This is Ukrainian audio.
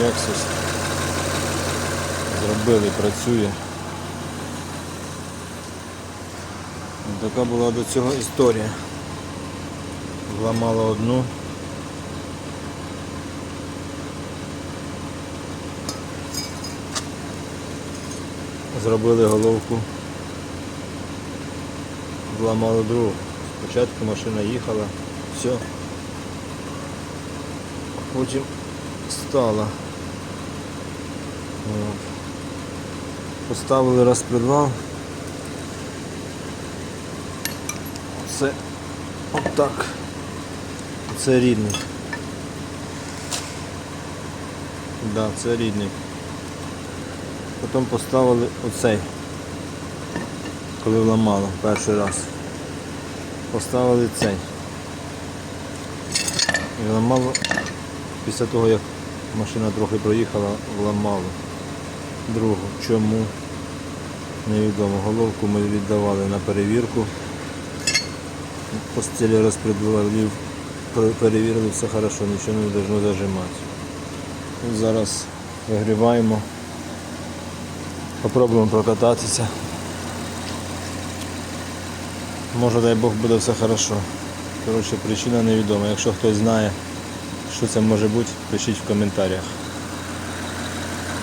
Lexus. Зробили, працює. Така була до цього історія. Зламала одну. Зробили головку. Зламали другу. Спочатку машина їхала, все. Потім стала. От. Поставили розпредвал. Це отак. Це рідний. Да, це рідний. Потім поставили оцей, коли ламало перший раз. Поставили цей. І ламало після того, як машина трохи проїхала, вламало другу. Чому? Невідомо. Головку ми віддавали на перевірку. По стилі розпредвалів перевірили, все хорошо, нічого не должно зажимати. Зараз вигріваємо. Попробуємо прокататися. Може дай Бог буде все хорошо. Коротше, причина невідома. Якщо хтось знає, що це може бути, пишіть в коментарях.